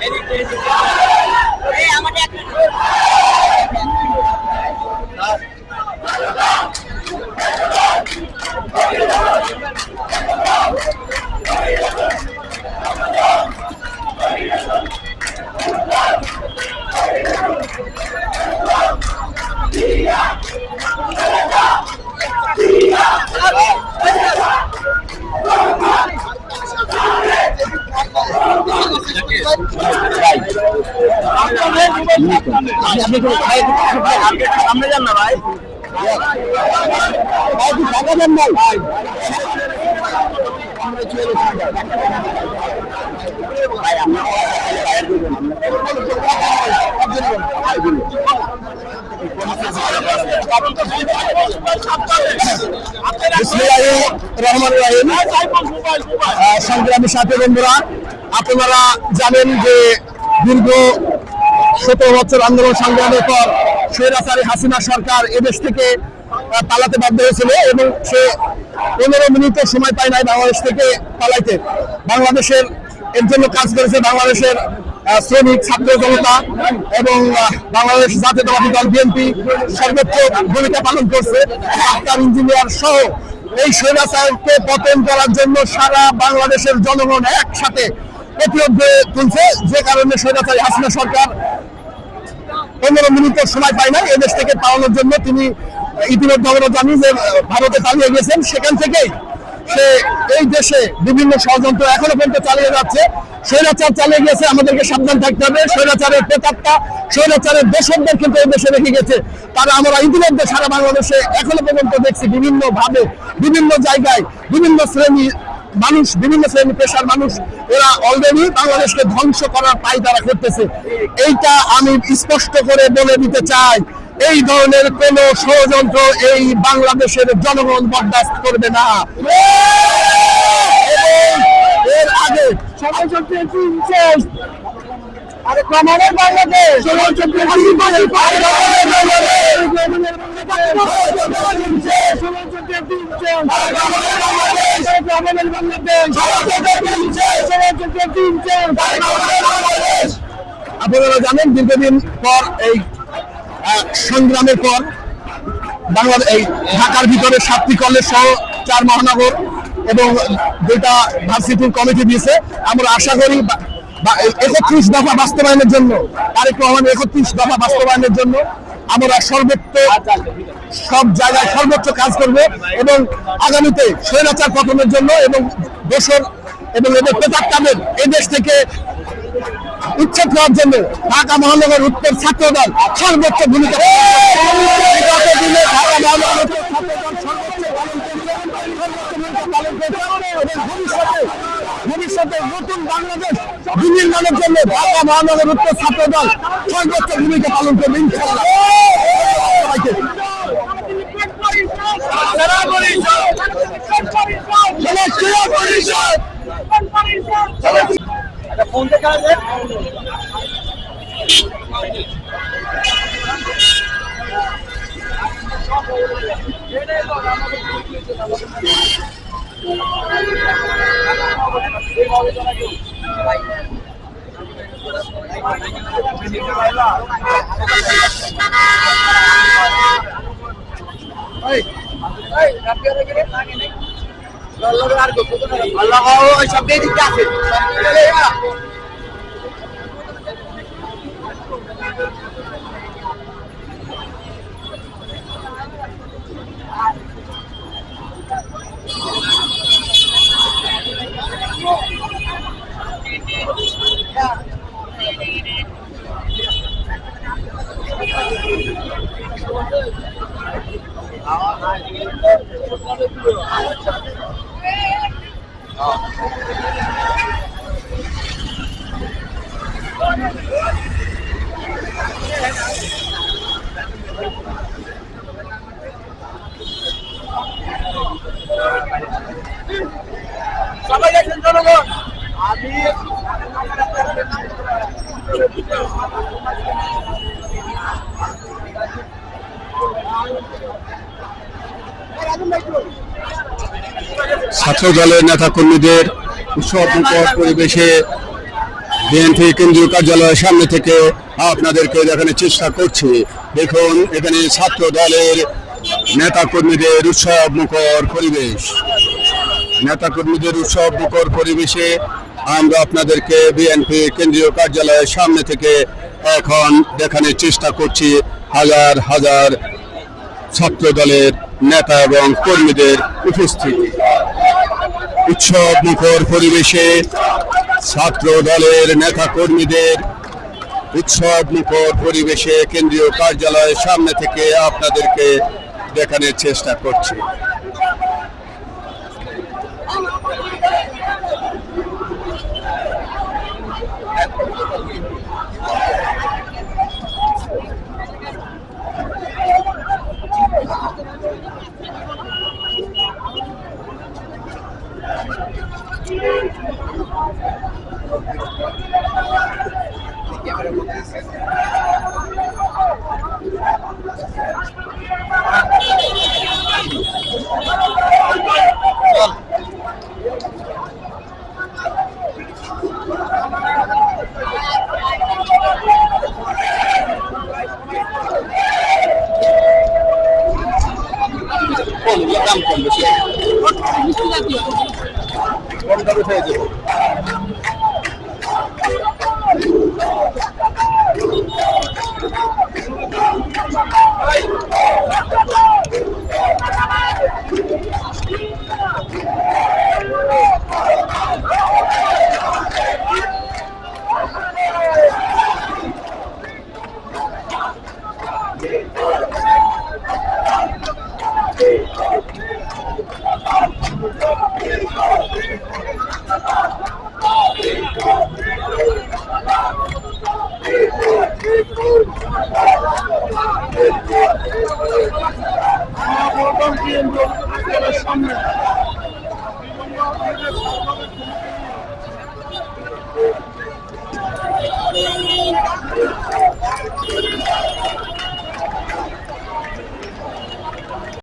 Anything. সামনে যান সংগ্রামী সাথী বন্ধুরা আপনারা জানেন যে দীর্ঘ সতেরো বছর আন্দোলন সংগ্রামের পর স্বৈরাচারী হাসিনা সরকার এদেশ থেকে পালাতে বাধ্য হয়েছিল এবং সে পনেরো মিনিটের সময় পায় নাই বাংলাদেশ থেকে পালাইতে। বাংলাদেশের এর জন্য কাজ করেছে বাংলাদেশের শ্রমিক, ছাত্র জনতা এবং বাংলাদেশ জাতীয়তাবাদী দল বিএনপি সর্বোচ্চ ভূমিকা পালন করছে। ডাক্তার, ইঞ্জিনিয়ার সহ এই স্বৈরাচারকে পতন করার জন্য সারা বাংলাদেশের জনগণ একসাথে প্রতিরোধ তুলছে। যে কারণে স্বৈরাচারী হাসিনা সরকার পনেরো মিনিটের সময় পায় না এদেশ থেকে পালানোর জন্য তিনি ইতিমধ্যে আমরা জানি যে ভারতে পালিয়ে গেছেন। সেখান থেকেই সে এই দেশে বিভিন্ন ষড়যন্ত্র এখনও পর্যন্ত চালিয়ে যাচ্ছে। স্বৈরাচার চালিয়ে গেছে, আমাদেরকে সাবধান থাকতে হবে। স্বৈরাচারের প্রেতাত্মা, স্বৈরাচারের দেশকদের কিন্তু এই দেশে রেখে গেছে। তারা আমরা ইতিমধ্যে সারা বাংলাদেশে এখনও পর্যন্ত দেখছি বিভিন্ন ভাবে বিভিন্ন জায়গায়, বিভিন্ন শ্রেণি মানুষ, বিভিন্ন শ্রেণি পেশার মানুষ এরা অলরেডি বাংলাদেশকে ধ্বংস করার পাই তারা করতেছে। এইটা আমি স্পষ্ট করে বলে দিতে চাই, এই ধরনের কোন ষড়যন্ত্র এই বাংলাদেশের জনগণ বরদাস্ত করবে না। এর আগে আরে কমানের বাংলাদেশ। ষড়যন্ত্র আপনারা জানেন, দীর্ঘদিন পর এই সংগ্রামের পর বাংলাদেশ, এই ঢাকার ভিতরে সাতটি কলেজ সহ চার মহানগর এবং দুইটা ভার্সিটির কমিটি দিয়েছে। আমরা আশা করি একত্রিশ দফা বাস্তবায়নের জন্য, তারেক রহমান একত্রিশ দফা বাস্তবায়নের জন্য আমরা সর্বোচ্চ সব জায়গায় সর্বোচ্চ কাজ করব এবং আগামীতে স্বৈরাচার পতনের জন্য এবং দেশের এবং এদের প্রেতাত্মাদের এই দেশ থেকে উচ্ছেদ করার জন্য ঢাকা মহানগর উত্তর ছাত্র দল সর্বোচ্চ ভূমিকা বিগত দিনে ঢাকা মহানগর উত্তর ছাত্র দল সর্বোচ্চ পালন করেছে, এবং ভবিষ্যতে ভবিষ্যতে নতুন বাংলাদেশ বিনির্মাণের জন্য ঢাকা মহানগর উত্তর ছাত্র দল সর্বোচ্চ ভূমিকা পালন করবে, ইনশাআল্লাহ। সবাইকে। জনপ্রিয় পরিষদ আল্লাহ ওই সব দিতে আছে। সবাই দেখেন জনগণ আমি ছাত্র দলের নেতা কর্মীদের উৎসবমুখর পরিবেশে বিএনপি কেন্দ্রীয় কার্যালয়ের সামনে থেকে আপনাদেরকে দেখানোর চেষ্টা করছি। দেখুন, এখানে ছাত্র দলের নেতা কর্মীদের উৎসব মুখর পরিবেশ। নেতা কর্মীদের উৎসব মুখর পরিবেশে আমরা আপনাদেরকে বিএনপি কেন্দ্রীয় কার্যালয়ের সামনে থেকে এখন দেখানোর চেষ্টা করছি হাজার হাজার ছাত্র দলের নেতা এবং কর্মীদের উপস্থিতি। উৎসব মুখর পরিবেশে ছাত্র দলের নেতা কর্মীদের উৎসব মুখর পরিবেশে কেন্দ্রীয় কার্যালয়ের সামনে থেকে আপনাদেরকে দেখানোর চেষ্টা করছি। দাম কম বেশি বিএনপি হাসপাতালের সামনে Thank you.